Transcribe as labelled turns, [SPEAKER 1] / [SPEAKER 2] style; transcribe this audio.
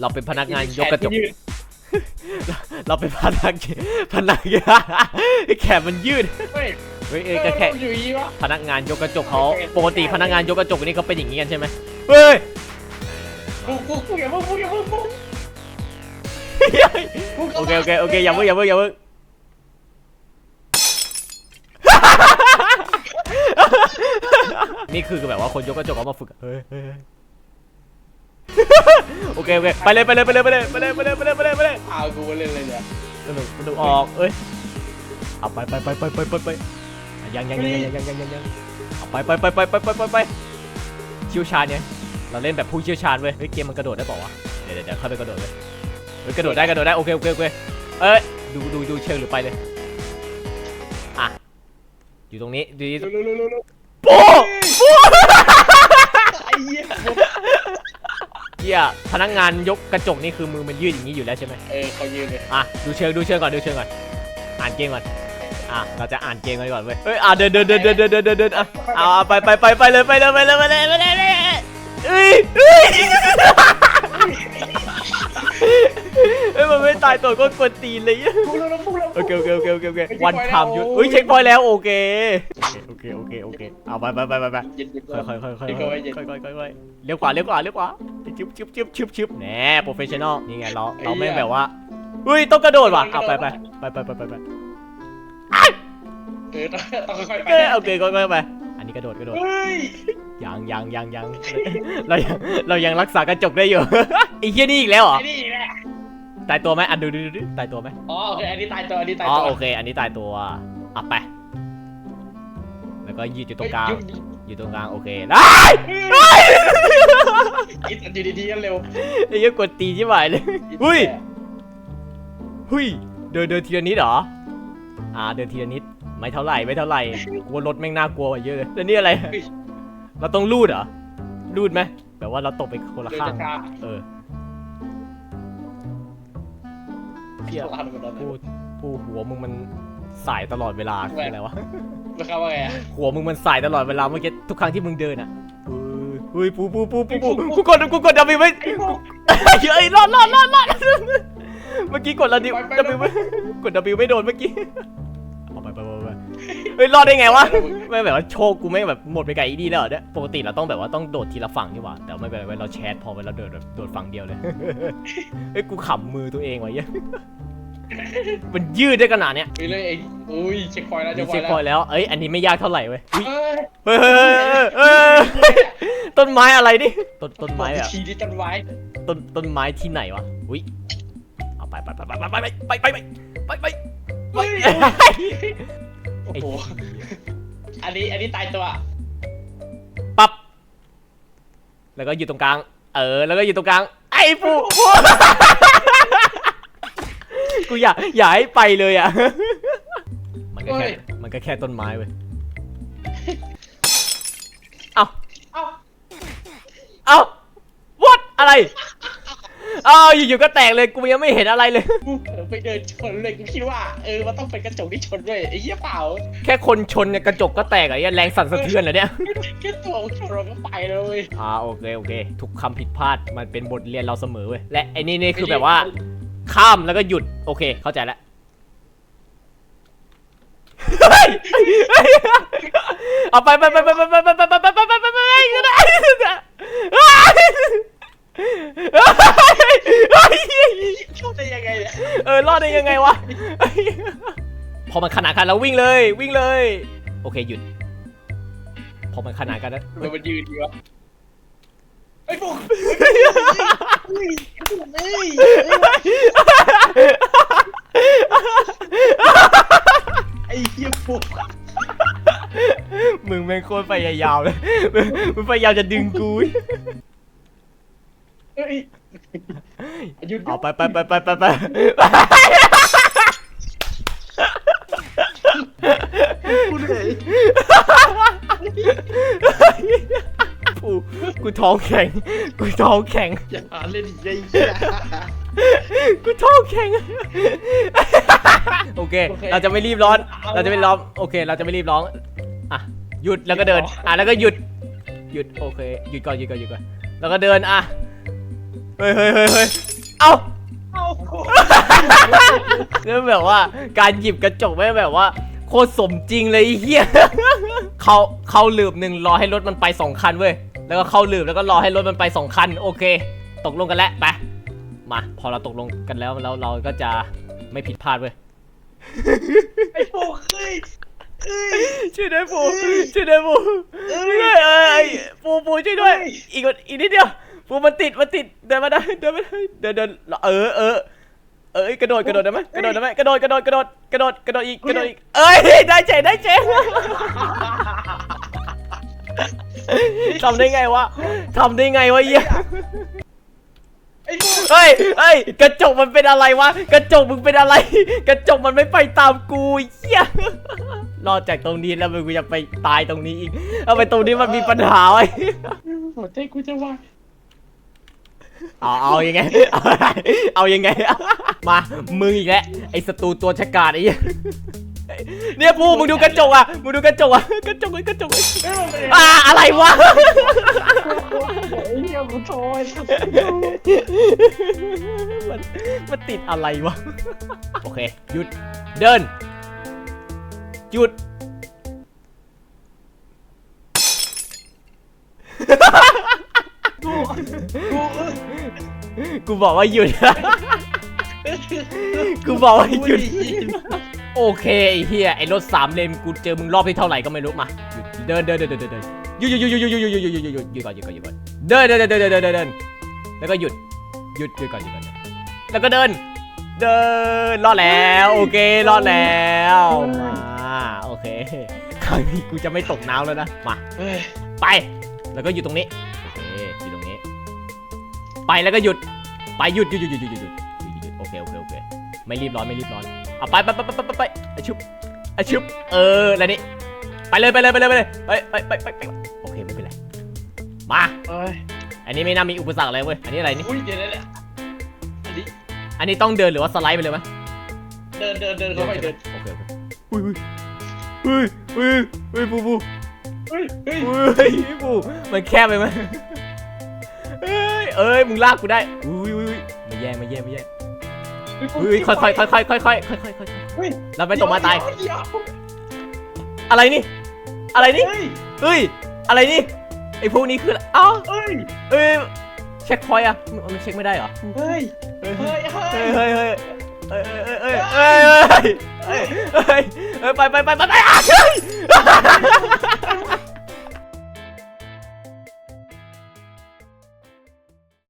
[SPEAKER 1] เราเป็นพนักงานยกกระจก
[SPEAKER 2] ยืด
[SPEAKER 1] เราเป็นพนักพนักงานแขนมันยืด
[SPEAKER 2] เฮ้ย
[SPEAKER 1] เฮ้ยเอ้ยก็แค่
[SPEAKER 2] อยู่อย่างงี้วะ
[SPEAKER 1] พนักงานยกกระจกเขาปกติพนักงานยกกระจกนี่เขาเป็นอย่างนี้กันใช่ไหมเฮ้ย
[SPEAKER 2] กูกูกูอย่าเพิ่งกูอย่าเพิ่งกูกู
[SPEAKER 1] โอเคโอเคโอเคอย่าเพิ่งอย่าเพิ่งอย่าเพิ่งนี่คือแบบว่าคนยกกระจกเอามาฝึกอะเฮ้ยเฮ้ยเฮ้ย โอเคโอเคไปเลยไปเลยไปเลยไปเลยไปเลยไปเลยไปเลยไปเลยไปเลย
[SPEAKER 2] เอากูมาเล่นเลยเนี่ย
[SPEAKER 1] สนุกสนุกออกเอ้ยเอาไปไปไปไปไปไปไปยังยังยังยังยังยังยังยังเอาไปไปไปไปไปไปไปไปเชี่ยวชาญเนี่ยเราเล่นแบบผู้เชี่ยวชาญเว้ยเฮ้ยเกมมันกระโดดได้เปล่าวะเดี๋ยวเดี๋ยวเดี๋ยวเข้าไปกระโดดเลยเฮ้ยกระโดดได้กระโดดได้โอเคโอเคโอเคเอ้ยดูดูดูเชิงหรือไปเลยอะอยู่ตรงนี้ดูดิ
[SPEAKER 2] เร็วเร็วเร็วเร็วเร็ว
[SPEAKER 1] โป๊ะโป๊ะ
[SPEAKER 2] ไอ้เหี้ย
[SPEAKER 1] เฮียพนักงานยกกระจกนี่คือมือมันยืดอย่างนี้อยู่แล้วใช่ไหม
[SPEAKER 2] เออเขายืนเลย
[SPEAKER 1] อะดูเชิงดูเชิงก่อนดูเชิงก่อน อ่านเกมก่อนอะเราจะอ่านเกมกันก่อนเว้ยเฮ้ยอะเดินเดินเดินเดินเดินเดินเดินเดินอะเอาเอาไปไปไปไปเลยไปเลยไปเลยไปเลยไปเลยไปเลยเฮ้ยเฮ้ยเฮ้ยมันไม่ตายตัวก็กวนตีนเลย
[SPEAKER 2] พวกเราพวกเรา
[SPEAKER 1] โอเคโอเคโอเคโอเคโอเควันทำยุดเฮ้ยเช็คพอยต์แล้วโอเคโอ เคโอเคโอเคเอาไปไปไปไปไป
[SPEAKER 2] เย็นเย็น
[SPEAKER 1] ค่อยค่อยค่อยค่อย
[SPEAKER 2] เย็น
[SPEAKER 1] ค่
[SPEAKER 2] เข้า
[SPEAKER 1] อย
[SPEAKER 2] ไว้เย็น
[SPEAKER 1] ค่อยค่อยค่อยเลี้ยวขวาเลี้ยวขวาเลี้ยวขวาชึบชึบชึบชึบชึบแหน่โปรเฟชชั่นอลนี่ไงเราเราไม่แบบว่าเฮ้ยต้องกระโดดว่ะเอาไปไปไปไปไปไปไป
[SPEAKER 2] เออต้องต้องค่อยๆไป
[SPEAKER 1] โอเคโอเคก็ไปอันนี้กระโดดกระโดด
[SPEAKER 2] เฮ้ย
[SPEAKER 1] ยังยังยังยัง เรายังเรายังรักษากระจกได้อยู่ ไอ้เหี้ยนี่อีกแล้วเหรอ
[SPEAKER 2] ไอ้นี่แหละ
[SPEAKER 1] ตายตัวไหมอะดูดูดูดูตายตัวไหม
[SPEAKER 2] อ๋อโอเคอันนี้ตายตัวอันนี้ตาย
[SPEAKER 1] อ๋อ
[SPEAKER 2] ตัว
[SPEAKER 1] โอเค อันนี้ตายตัวอะไป แล้วก็ยืดอยู่ตรงกลาง อยู่ตรงกลางโอเคได้
[SPEAKER 2] เฮ้ยไอ้ตันอยู่ดีๆกันเร็ว
[SPEAKER 1] ไอ้เหี้ยกดตีชิบหายเลยเฮ้ยเฮ้ยเดินเดินทีละนิดเหรอ อ่าเดินทีละนิดไม่เท่าไหร่ไม่เท่าไหร่กลัวรถแม่งน่ากลัวกว่าเยอะเลยแล้วนี่อะไร เราต้องรูดเหรอรูดไหมแบบว่าเราตกไปคนละ
[SPEAKER 2] เดิน
[SPEAKER 1] ข้าง
[SPEAKER 2] ช้า
[SPEAKER 1] เออ
[SPEAKER 2] ๆ
[SPEAKER 1] เหี้ย
[SPEAKER 2] ลาไปก่อน
[SPEAKER 1] พูดพูดหัวมึงมันสายตลอดเวลาคืออะไรวะ
[SPEAKER 2] แล้วเขาว่าไงอะ
[SPEAKER 1] หัวมึงมันสายตลอดเวลาเมื่อกี้ทุกครั้งที่มึงเดินอะเฮ้ยปูปูปูปูปูกูกดกูกดดับเบิลไว้เฮ้ยรอดรอดรอดรอดเมื่อกี้กดดับเบิลดับเบิลกดดับเบิลไม่โดนเมื่อกี้เอาไปไปไปไปเฮ้ยรอดได้ไงวะไม่แบบว่าโชคกูไม่แบบหมดไปกับอีนี่แล้วเหรอเนี่ยปกติเราต้องแบบว่าต้องโดดทีละฝั่งนี่หว่าแต่ไม่เป็นไรเว้ยเราแชทพอเวลาเดินแบบโดดฝั่งเดียวเลยเฮ้ยกูขำมือตัวเองว่ะเหี้ย มันยืดได้ขนาดเนี้ย
[SPEAKER 2] ไปเลยไอ้อุ้ยเช็คพอยต์แล้ว
[SPEAKER 1] มี
[SPEAKER 2] เช็คพ
[SPEAKER 1] เช็
[SPEAKER 2] อ
[SPEAKER 1] ค
[SPEAKER 2] ยต์
[SPEAKER 1] พ
[SPEAKER 2] แล้
[SPEAKER 1] อยวต์แล้วเอ้ยอันนี้ไม่ยากเท่าไหร่เว้ยอุ๊ย
[SPEAKER 2] เอ้ย
[SPEAKER 1] เฮ้ยเฮ้ยเฮ้ยเฮ้ยต้นไม้อะไรดิต้นต้นไม้แบบ
[SPEAKER 2] ขี่ที่ต้นไม้
[SPEAKER 1] ต้นต้นไม้ที่ไหนวะ อุ้ย เอาไปไปไปไปไปไปไปไปไปไปไป
[SPEAKER 2] เฮ้ยโอ้โหอันนี้อันนี้ตายตัว
[SPEAKER 1] ปั๊บ แล้วก็อยู่ตรงกลาง เออ แล้วก็อยู่ตรงกลาง ไอ้ปูปู กูอยากอยากให้ไปเลยอะ มันก็แค่ มันก็แค่ต้นไม้เว้ย เอา
[SPEAKER 2] เอ้า
[SPEAKER 1] เอ้า what อะไร เอ้าอยู่ๆก็แตกเลย กูยังไม่เห็นอะไรเลย
[SPEAKER 2] กูเผลอไปเดินชนเลยกูคิดว่าเออมันต้องเป็นกระจกที่ชนด้วยไอ้เหี้ยเปล่า
[SPEAKER 1] แค่คนชนเนี่ยกระจกก็แตกอะไอ้แรงสั่นสะเทือนเหรอเนี่ย
[SPEAKER 2] แค่ตัวชนเราก็ไปเลย
[SPEAKER 1] อ่าโอเคโอเค ทุกคำผิดพลาดมันเป็นบทเรียนเราเสมอเว้ย และไอ้นี่นี่คือแบบว่า ข้ามแล้วก็หยุด โอเค เข้าใจแล้วเฮ้ยเอาไปไปไปไปไปไปไปไปไปไปไปไปไปไปก็ได้เฮ้ย
[SPEAKER 2] ชอบได้ยังไงเนี่ย
[SPEAKER 1] เออรอดได้ยังไงวะพอมันขนาดกันแล้ววิ่งเลยวิ่งเลย โอเคหยุด พอมันขนาดกันแล้ว
[SPEAKER 2] มันมันยืนดีวะไอ้พวกา
[SPEAKER 1] ยามเลยมึงมึงพยายามจะดึงกู
[SPEAKER 2] เฮ้ยหยุด
[SPEAKER 1] เอาไปไปไปไปไปไป
[SPEAKER 2] กูเหนื่อย
[SPEAKER 1] กูกูท้องแข็ง กูท้องแข็ง
[SPEAKER 2] อย่าหาเล่นอีกไอ้เหี้ย
[SPEAKER 1] กูท้องแข็ง โอเค เราจะไม่รีบร้อน เราจะไม่ร้อนโอเค เราจะไม่รีบร้องอะ หยุดแล้วก็เดิน อะแล้วก็หยุด หยุดโอเค หยุดก่อนหยุดก่อนหยุดก่อน แล้วก็เดินอะ เฮ้ยเฮ้ยเฮ้ยเฮ้ยเอา
[SPEAKER 2] เอ้า
[SPEAKER 1] แล้วแบบว่าการหยิบกระจกไม่งแบบว่า โคตรสมจริงเลยไอ้เฮียเขาเข้าลืบหนึ่งรอให้รถมันไปสองคันเว้ยแล้วก็เข้าลืบแล้วก็รอให้รถมันไปสองคัน โอเค ตกลงกันแล้วไปมา พอเราตกลงกันแล้วแล้วเราก็จะไม่ผิดพลาดเว้ย
[SPEAKER 2] ไอ้ฟุกเอ้ยเอ้ย
[SPEAKER 1] ช่วยด้วยปูช่วยด้วยปู
[SPEAKER 2] เอ้
[SPEAKER 1] ช่วย
[SPEAKER 2] ย
[SPEAKER 1] ด้วยเอ้ยปูปูช่วยด้วย
[SPEAKER 2] เอ้ย
[SPEAKER 1] อีกคนอีกนิดเดียว ปูมันติดมันติดเดินมาได้เดินมาได้เดินเดินเออเออเอ้ยกระโดดกระโดดได้ไหมกระโดดได้ไหมกระโดดกระโดดกระโดดกระโดดกระโดดอีกกระโดดอีกเอ้ยได้เจ๋ได้เจ๋ทำได้ไงวะทำได้ไงวะเหี้ย
[SPEAKER 2] ไอ้ฟุก
[SPEAKER 1] เฮ้ยเฮ้ยกระจกมันเป็นอะไรวะ กระจกมึงเป็นอะไร กระจกมันไม่ไปตามกูเหี้ย รอดจากตรงนี้แล้วมึงกูจะไปตายตรงนี้อีกเอาไปตรงนี้มันมีปัญหาไว้
[SPEAKER 2] หัวใจกูจะวาย
[SPEAKER 1] เอาเอายังไง เอาเอายังไง มามึงอีกแล้วไอ้ศัตรูตัวฉกาจไอ้เหี้ยเนี่ยพูมึงดูกระจกอะมึงดูกระจกอะกระจกเลยกระจกเลย
[SPEAKER 2] เอ้ยมันเป็น
[SPEAKER 1] อ่าอะไรวะ
[SPEAKER 2] ไอ้เหี้ยมันโทย
[SPEAKER 1] มันมันติดอะไรวะ โอเค หยุดเดิน หยุด
[SPEAKER 2] กูกู
[SPEAKER 1] กูบอกว่าหยุด กูบอกว่าหยุด โอเคไอ้เฮียไอ้รถสามเลนกูเจอมึงรอบที่เท่าไหร่ก็ไม่รู้มาหยุดเดินเดินเดินเดินเดินเดินหยุดหยุดหยุดหยุดหยุดหยุดหยุดหยุดหยุดหยุดหยุดหยุดก่อนหยุดก่อนหยุดก่อนเดินเดินเดินเดินเดินเดินเดินแล้วก็หยุดหยุดหยุดก่อนหยุดก่อนแล้วก็เดิน เดินรอดแล้ว โอเครอดแล้วมา เคคราวนี้กูจะไม่ตกน้ำแล้วนะ มา
[SPEAKER 2] เฮ้ย
[SPEAKER 1] ไป แล้วก็หยุดตรงนี้ โอเคหยุดตรงนี้ ไปแล้วก็หยุด ไปหยุดหยุดหยุดหยุดหยุดหยุดหยุดหยุดหยุดโอเค โอเค โอเค ไม่รีบร้อน ไม่รีบร้อน เอาไปไปไปไปไปไปไปอะชุบอะชุบ เออ แล้วนี่ ไปเลย ไปเลย ไปเลย ไปเลย ไปไปไปไปไปโอเค ไม่เป็นไร มา
[SPEAKER 2] เอ้ย
[SPEAKER 1] อันนี้ไม่น่ามีอุปสรรคอะไรเว้ย อันนี้อะไรนี่
[SPEAKER 2] อุ้ยเดี๋ยวเดี๋ยวเดี๋ยวอันนี้
[SPEAKER 1] อันนี้ต้องเดินหรือว่าสไลด์ไปเลยไหม
[SPEAKER 2] เดินเดินเดินเข้าไปเดิน
[SPEAKER 1] โอเคโอเคอุ้ยอุ้ย อุ้ยอุ้ยปูปู
[SPEAKER 2] เฮ้ยเฮ้ย
[SPEAKER 1] อุ้ยปูมันแคบไปไหมเอ้ยเอ้ยมึงลากกูได้อุ้ยอุ้ยอุ้ยไม่แย่ไม่แย่ไม่แย่เฮ้ยค่อยค่อยค่อยค่อยค่อยค่อยค่อยค่อยค่อย
[SPEAKER 2] เฮ้ย
[SPEAKER 1] เราไม่ตกมาตาย
[SPEAKER 2] เดี๋ยว
[SPEAKER 1] อะไรนี่ อะไรนี่
[SPEAKER 2] เฮ้ย
[SPEAKER 1] เฮ้ยอะไรนี่ไอ้พวกนี้คืออะไรอ้าว
[SPEAKER 2] เฮ้ย
[SPEAKER 1] เอ้ยเช็คพอยต์อะมันมันเช็คไม่ได้เหรอ
[SPEAKER 2] เฮ้ย
[SPEAKER 1] เฮ้ย
[SPEAKER 2] เฮ้ยเฮ้
[SPEAKER 1] เฮ้
[SPEAKER 2] ย
[SPEAKER 1] ยเฮ้ยเฮ้ยเฮ้ยเฮ้ย เออไปไปไปไปไปอะเฮ้ย